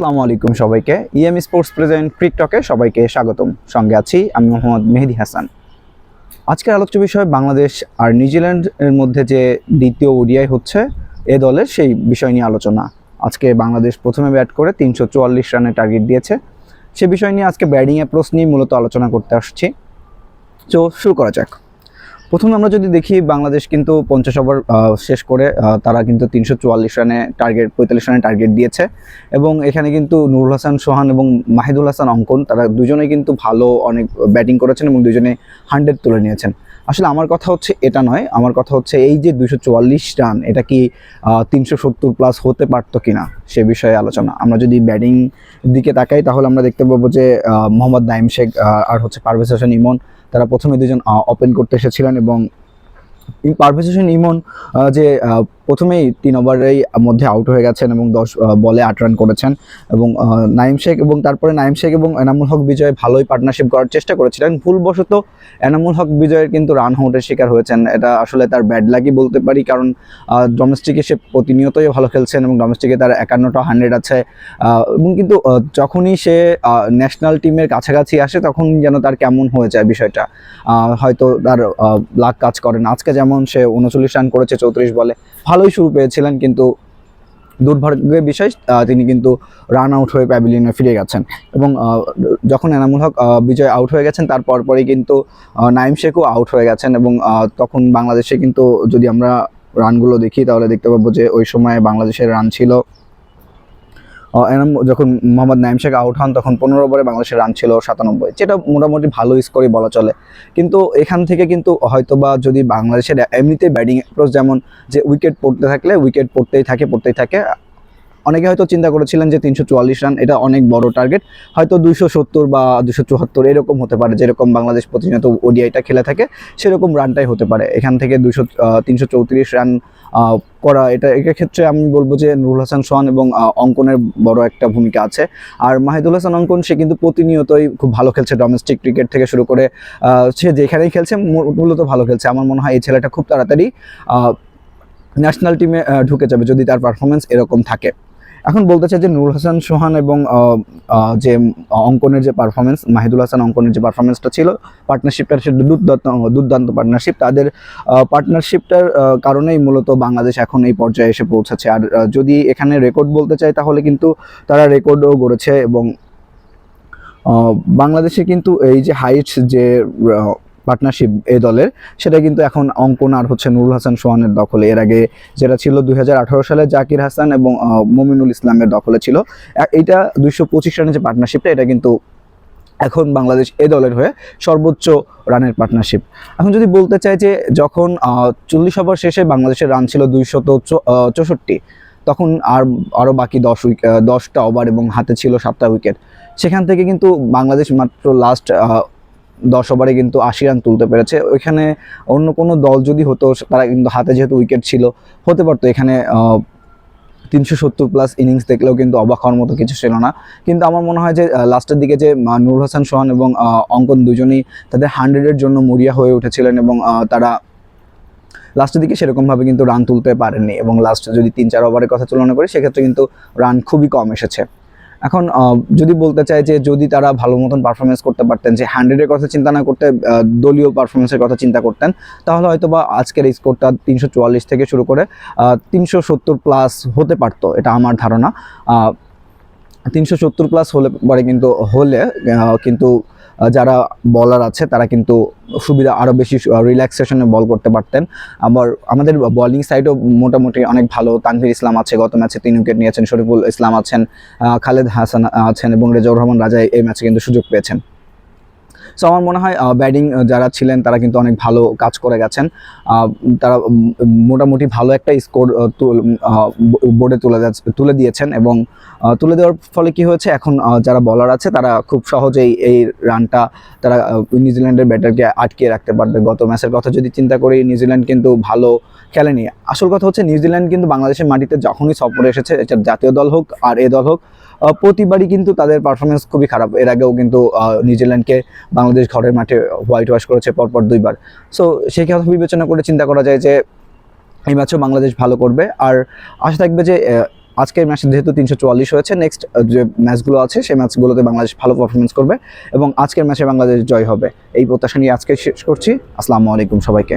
আসসালামু আলাইকুম সবাইকে। ইএম স্পোর্টস প্রেজেন্ট ক্রিকটকে সবাইকে স্বাগতম। সঙ্গে আছি আমি মোহাম্মদ মেহেদি হাসান। আজকের আলোচ্য বিষয় বাংলাদেশ আর নিউজিল্যান্ডের মধ্যে যে দ্বিতীয় ওডিআই হচ্ছে, এ দলের সেই বিষয় নিয়ে আলোচনা। আজকে বাংলাদেশ প্রথমে ব্যাট করে তিনশো চুয়াল্লিশ রানের টার্গেট দিয়েছে। সে বিষয় নিয়ে আজকে ব্যাটিং অ্যাপ্রোচ নিয়ে মূলত আলোচনা করতে আসছি। তো শুরু করা যাক। প্রথমে আমরা যদি দেখি বাংলাদেশ কিন্তু পঞ্চাশ ওভার শেষ করে তারা কিন্তু তিনশো চুয়াল্লিশ রানে টার্গেট পঁয়তাল্লিশ রানে টার্গেট দিয়েছে। এবং এখানে কিন্তু নুরুল হাসান, সোহান এবং মাহিদুল হাসান অঙ্কন, তারা দুজনেই কিন্তু ভালো অনেক ব্যাটিং করেছেন এবং দুজনে হান্ড্রেড তুলে নিয়েছেন। আসলে আমার কথা হচ্ছে এটা নয়, আমার কথা হচ্ছে এই যে দুশো চুয়াল্লিশ রান, এটা কি তিনশো সত্তর প্লাস হতে পারতো কিনা, সে বিষয়ে আলোচনা। আমরা যদি ব্যাটিং দিকে তাকাই, তাহলে আমরা দেখতে পাবো যে মোহাম্মদ নাইম শেখ আর হচ্ছে পারভেজ হোসেন ইমন তারা প্রথমে দুজন ওপেন করতে এসেছিলেন এবং পারভেজ হোসেন ইমন যে প্রথমেই তিন ওভারেই মধ্যে আউট হয়ে গেছেন এবং দশ বলে আট রান করেছেন এবং নাইম শেখ এবং তারপরে নাইম শেখ এবং এনামুল হক বিজয় ভালোই পার্টনারশিপ করার চেষ্টা করেছিলেন। ভুলবশত এনামুল হক বিজয়ের কিন্তু রান আউটের শিকার হয়েছেন। এটা আসলে তার ব্যাড লাগই বলতে পারি কারণ ডোমেস্টিকে সে প্রতিনিয়তই ভালো খেলছেন এবং ডোমেস্টিকে তার একান্নটা হান্ড্রেড আছে। এবং কিন্তু যখনই সে ন্যাশনাল টিমের কাছাকাছি আসে তখন যেন তার কেমন হয়ে যায় বিষয়টা। হয়তো তার লাক কাজ করে না। আজকে যেমন সে উনচল্লিশ রান করেছে, চৌত্রিশ বলে, ভালোই শুরু পেয়েছিলেন কিন্তু দুর্ভাগ্যের বিষয় তিনি কিন্তু রান আউট হয়ে প্যাভিলিয়নে ফিরে গেছেন। এবং যখন এনামুল হক বিজয় আউট হয়ে গেছেন, তার পরপরই কিন্তু নাইম শেখও আউট হয়ে গেছেন এবং তখন বাংলাদেশে কিন্তু যদি আমরা রানগুলো দেখি, তাহলে দেখতে পাবো যে ওই সময় বাংলাদেশের রান ছিল যখন মোহাম্মদ নাইম শেখ আউট হন, তখন পনেরো ওভারে বাংলাদেশের রান ছিল সাতানব্বই, যেটা মোটামুটি ভালো স্কোরই বলা চলে। কিন্তু এখান থেকে কিন্তু হয়তো বা যদি বাংলাদেশের এমনিতে ব্যাটিং অ্যাপ্রোচ যেমন যে উইকেট পড়তে থাকলে উইকেট পড়তেই থাকে পড়তেই থাকে অনেকে হয়তো চিন্তা করেছিলেন যে তিনশো চুয়াল্লিশ রান, এটা অনেক বড় টার্গেট হয়তো দুশো সত্তর বা দুশো চুয়াত্তর এরকম হতে পারে, যেরকম বাংলাদেশ প্রতিনিয়ত ওডিআইটা খেলে থাকে, সেরকম রানটাই হতে পারে। এখান থেকে দুশো তিনশো চৌত্রিশ রান করা, এটা ক্ষেত্রে আমি বলব যে নুরুল হাসান সোহান এবং অঙ্কনের বড় একটা ভূমিকা আছে। আর মাহিদুল হাসান অঙ্কন, সে কিন্তু প্রতিনিয়তই খুব ভালো খেলছে ডোমেস্টিক ক্রিকেট থেকে শুরু করে সে যেখানেই খেলছে মূলত ভালো খেলছে। আমার মনে হয় এই ছেলেটা খুব তাড়াতাড়ি ন্যাশনাল টিমে ঢুকে যাবে যদি তার পারফরমেন্স এরকম থাকে। এখন বলতে চাই যে নুরুল হাসান সোহান এবং যে অঙ্কনের যে পারফরমেন্স মাহিদুল হাসান অঙ্কনের যে পারফরমেন্সটা ছিল পার্টনারশিপটা সেটা দুর্দান্ত দুর্দান্ত পার্টনারশিপ তাদের পার্টনারশিপটার কারণেই মূলত বাংলাদেশ এখন এই পর্যায়ে এসে পৌঁছেছে। আর যদি এখানে রেকর্ড বলতে চাই, তাহলে কিন্তু তারা রেকর্ডও গড়েছে এবং বাংলাদেশে কিন্তু এই যে হাইটস যে পার্টনারশিপ এই দলের, সেটা কিন্তু এখন অঙ্কন আর হচ্ছে নুরুল হাসান সোহানের দখলে। এর আগে যেটা ছিল দু হাজার আঠারো সালে জাকির হাসান এবং মমিনুল ইসলামের দখলে ছিল। এইটা দুইশো পঁচিশ রানের যে পার্টনারশিপটা এটা কিন্তু এখন বাংলাদেশ এ দলের হয়ে সর্বোচ্চ রানের পার্টনারশিপ এখন যদি বলতে চাই যে যখন চল্লিশ ওভার শেষে বাংলাদেশের রান ছিল দুইশত চৌষট্টি, তখন আর আরও বাকি দশ উইক দশটা ওভার এবং হাতে ছিল সাতটা উইকেট। সেখান থেকে কিন্তু বাংলাদেশ মাত্র লাস্ট দশ ওভারে কিন্তু আশি রান তুলতে পেরেছে। ওইখানে অন্য কোনো দল যদি হতো, তারা কিন্তু হাতে যেহেতু উইকেট ছিল, হতে পারতো। এখানে তিনশো সত্তর প্লাস ইনিংস দেখলেও কিন্তু অবাক হওয়ার মতো কিছু ছিল না। কিন্তু আমার মনে হয় যে লাস্টের দিকে যে নুরুল হাসান, সোহান এবং অঙ্কন দুজনেই তাদের হান্ড্রেডের জন্য মরিয়া হয়ে উঠেছিলেন এবং তারা লাস্টের দিকে সেরকমভাবে কিন্তু রান তুলতে পারেননি এবং লাস্ট যদি তিন চার ওভারের কথা তুলনা করি, সেক্ষেত্রে কিন্তু রান খুবই কম এসেছে। এখন যদি বলতে চাই যে যদি তারা ভালো মতন পারফরমেন্স করতে পারতেন, যে হান্ড্রেডের কথা চিন্তা না করতে দলীয় পারফরমেন্সের কথা চিন্তা করতেন, তাহলে হয়তো বা আজকের এই স্কোরটা তিনশো চুয়াল্লিশ থেকে শুরু করে তিনশো সত্তর প্লাস হতে পারতো, এটা আমার ধারণা। তিনশো সত্তর প্লাস হলে পরে কিন্তু হলে কিন্তু যারা বলার আছে, তারা কিন্তু সুবিধা আরও বেশি রিল্যাক্সেশনে বল করতে পারতেন। আবার আমাদের বলিং সাইডও মোটামুটি অনেক ভালো। তানভীর ইসলাম আছে, গত ম্যাচে তিন উইকেট নিয়েছেন, শরীফুল ইসলাম আছেন খালেদ হাসান আছেন এবং রেজাউর রহমান রাজা এই ম্যাচে কিন্তু সুযোগ পেয়েছেন। সো আমার মনে হয় ব্যাটিং যারা ছিলেন, তারা কিন্তু অনেক ভালো কাজ করে গেছেন। তারা মোটামুটি ভালো একটা স্কোর বোর্ডে তুলে তুলে দিয়েছেন এবং তুলে দেওয়ার ফলে কি হয়েছে, এখন যারা বলার আছে, তারা খুব সহজেই এই রানটা তারা নিউজিল্যান্ডের ব্যাটারকে আটকে রাখতে পারবে। গত ম্যাচের কথা যদি চিন্তা করি নিউজিল্যান্ড কিন্তু ভালো খেলেনি। আসল কথা হচ্ছে নিউজিল্যান্ড কিন্তু বাংলাদেশের মাটিতে যখনই সফরে এসেছে, এটা জাতীয় দল হোক আর এ দল হোক প্রতিবারই কিন্তু তাদের পারফরমেন্স খুবই খারাপ। এর আগেও কিন্তু নিউজিল্যান্ডকে বাংলাদেশ ঘরের মাঠে হোয়াইট ওয়াশ করেছে পরপর দুইবার। সো সেই কথা বিবেচনা করে চিন্তা করা যায় যে, এই ম্যাচেও বাংলাদেশ ভালো করবে। আর আশা থাকবে যে আজকের ম্যাচে যেহেতু তিনশো চুয়াল্লিশ হয়েছে নেক্সট যে ম্যাচগুলো আছে, সেই ম্যাচগুলোতে বাংলাদেশ ভালো পারফরমেন্স করবে এবং আজকের ম্যাচে বাংলাদেশ জয় হবে। এই প্রত্যাশা নিয়ে আজকে শেষ করছি। আসসালামু আলাইকুম সবাইকে।